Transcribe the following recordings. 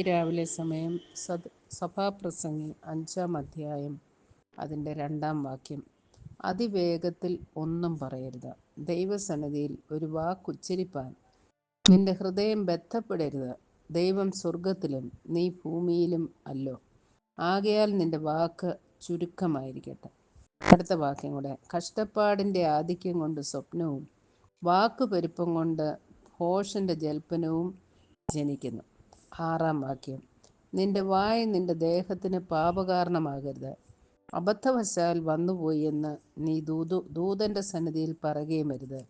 ഈ രാവിലെ സമയം സത് സഭാപ്രസംഗി അഞ്ചാം അധ്യായം അതിന്റെ രണ്ടാം വാക്യം. അതിവേഗത്തിൽ ഒന്നും പറയരുത്. ദൈവസന്നിധിയിൽ ഒരു വാക്കുച്ചരിപ്പാൻ നിന്റെ ഹൃദയം ബന്ധപ്പെടരുത് ദൈവം സ്വർഗത്തിലും നീ ഭൂമിയിലും അല്ലോ. ആകയാൽ നിന്റെ വാക്ക് ചുരുക്കമായിരിക്കട്ടെ. അടുത്ത വാക്യം കൂടെ. കഷ്ടപ്പാടിന്റെ ആധിക്യം കൊണ്ട് സ്വപ്നവും വാക്കുപെരുപ്പം കൊണ്ട് ഭോഷന്റെ ജൽപ്പനവും ജനിക്കുന്നു. ആറാം വാക്യം. നിന്റെ വായ് നിന്റെ ദേഹത്തിന് പാപകാരണമാകരുത്. അബദ്ധവശാൽ വന്നുപോയി എന്ന് നീ ദൂതു ദൂതന്റെ സന്നിധിയിൽ പറയുകയും വരുത്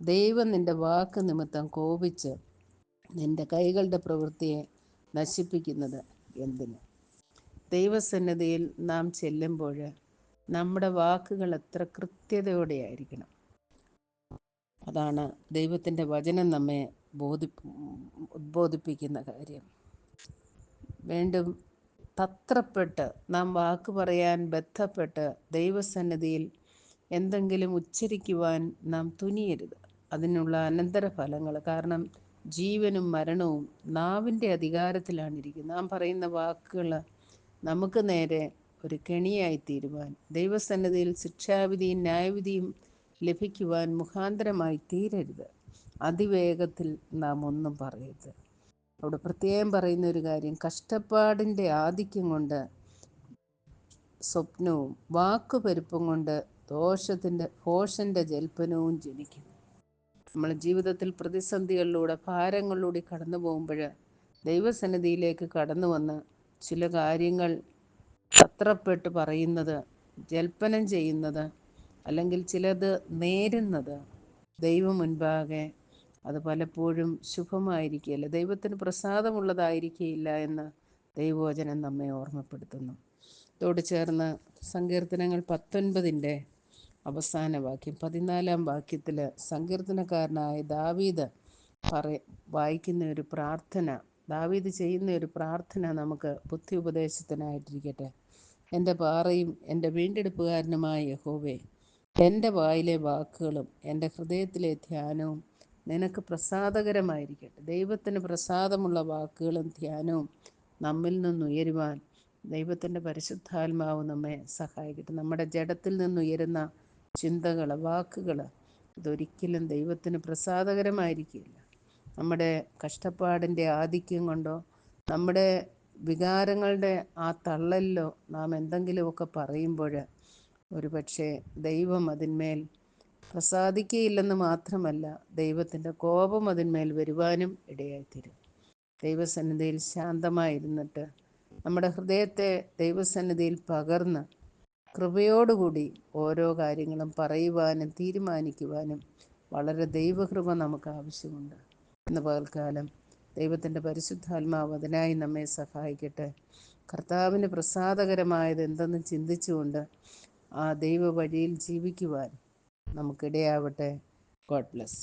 ദൈവം നിന്റെ വാക്ക് നിമിത്തം കോപിച്ച് നിന്റെ കൈകളുടെ പ്രവൃത്തിയെ നശിപ്പിക്കുന്നത് എന്തിന്? ദൈവസന്നിധിയിൽ നാം ചെല്ലുമ്പോൾ നമ്മുടെ വാക്കുകൾ എത്ര കൃത്യതയോടെ ആയിരിക്കണം അതാണ് ദൈവത്തിന്റെ വചനം നമ്മെ ബോധി ഉദ്ബോധിപ്പിക്കുന്ന കാര്യം. വീണ്ടും തത്രപ്പെട്ട് നാം വാക്ക് പറയാൻ ബന്ധപ്പെട്ട് ദൈവസന്നിധിയിൽ എന്തെങ്കിലും ഉച്ചരിക്കുവാൻ നാം തുനിയരുത്. അതിനുള്ള അനന്തരഫലങ്ങൾ കാരണം ജീവനും മരണവും നാവിന്റെ അധികാരത്തിലാണ് ഇരിക്കുന്നത് നാം പറയുന്ന വാക്കുകൾ നമുക്ക് നേരെ ഒരു കെണിയായി തീരുവാൻ ദൈവസന്നിധിയിൽ ശിക്ഷാവിധിയും ന്യായവിധിയും ലഭിക്കുവാൻ മുഖാന്തരമായി തീരരുത് അതിവേഗത്തിൽ നാം ഒന്നും പറയരുത്. അവിടെ പ്രത്യേകം പറയുന്ന ഒരു കാര്യം കഷ്ടപ്പാടിന്റെ ആധിക്യം കൊണ്ട് സ്വപ്നവും വാക്കുപെരുപ്പം കൊണ്ട് ദോഷത്തിന്റെ ഭോഷന്റെ ജൽപ്പനവും ജനിക്കും. നമ്മൾ ജീവിതത്തിൽ പ്രതിസന്ധികളിലൂടെ ഭാരങ്ങളിലൂടെ കടന്നു പോകുമ്പോൾ ദൈവസന്നിധിയിലേക്ക് കടന്നു വന്ന് ചില കാര്യങ്ങൾ തത്രപ്പെട്ട് പറയുന്നത് ജൽപ്പനം ചെയ്യുന്നത് അല്ലെങ്കിൽ ചിലത് നേരുന്നത് ദൈവം മുൻപാകെ അത് പലപ്പോഴും ശുഭമായിരിക്കുകയില്ല. ദൈവത്തിന് പ്രസാദമുള്ളതായിരിക്കുകയില്ല എന്ന് ദൈവവചനം നമ്മെ ഓർമ്മപ്പെടുത്തുന്നു. ഇതോട് ചേർന്ന് സങ്കീർത്തനങ്ങൾ പത്തൊൻപതിന്റെ അവസാന വാക്യം പതിനാലാം വാക്യത്തിൽ സങ്കീർത്തനക്കാരനായ ദാവീദ് പറ വായിക്കുന്ന ഒരു പ്രാർത്ഥന ദാവീദ് ചെയ്യുന്ന ഒരു പ്രാർത്ഥന നമുക്ക് ബുദ്ധി ഉപദേശത്തിനായിട്ടിരിക്കട്ടെ. എന്റെ പാറയും എന്റെ വീണ്ടെടുപ്പുകാരനുമായ യഹോവേ എന്റെ വായിലെ വാക്കുകളും എന്റെ ഹൃദയത്തിലെ ധ്യാനവും നിനക്ക് പ്രസാദകരമായിരിക്കട്ടെ. ദൈവത്തിന് പ്രസാദമുള്ള വാക്കുകളും ധ്യാനവും നമ്മിൽ നിന്നുയരുവാൻ ദൈവത്തിന്റെ പരിശുദ്ധാത്മാവ് നമ്മെ സഹായിക്കട്ടെ. നമ്മുടെ ജഡത്തിൽ നിന്നുയരുന്ന ചിന്തകൾ വാക്കുകൾ ഇതൊരിക്കലും ദൈവത്തിന് പ്രസാദകരമായിരിക്കില്ല നമ്മുടെ കഷ്ടപ്പാടിന്റെ ആധിക്യം കൊണ്ടോ നമ്മുടെ വികാരങ്ങളുടെ ആ തള്ളലിലോ നാം എന്തെങ്കിലുമൊക്കെ പറയുമ്പോൾ ഒരു പക്ഷേ ദൈവം അതിന്മേൽ പ്രസാദിക്കുകയില്ലെന്ന് മാത്രമല്ല ദൈവത്തിന്റെ കോപം അതിന്മേൽ വരുവാനും ഇടയായിത്തീരും. ദൈവസന്നിധിയിൽ ശാന്തമായിരുന്നിട്ട് നമ്മുടെ ഹൃദയത്തെ ദൈവസന്നിധിയിൽ പകർന്ന് കൃപയോടുകൂടി ഓരോ കാര്യങ്ങളും പറയുവാനും തീരുമാനിക്കുവാനും വളരെ ദൈവകൃപ നമുക്ക് ആവശ്യമുണ്ട്. ഇന്ന് പകൽക്കാലം ദൈവത്തിന്റെ പരിശുദ്ധാത്മാവ് അതിനായി നമ്മെ സഹായിക്കട്ടെ. കർത്താവിന് പ്രസാദകരമായത് എന്തെന്ന് ചിന്തിച്ചുകൊണ്ട് ആ ദൈവ വഴിയിൽ ജീവിക്കുവാൻ നമുക്കിടയാവട്ടെ. God bless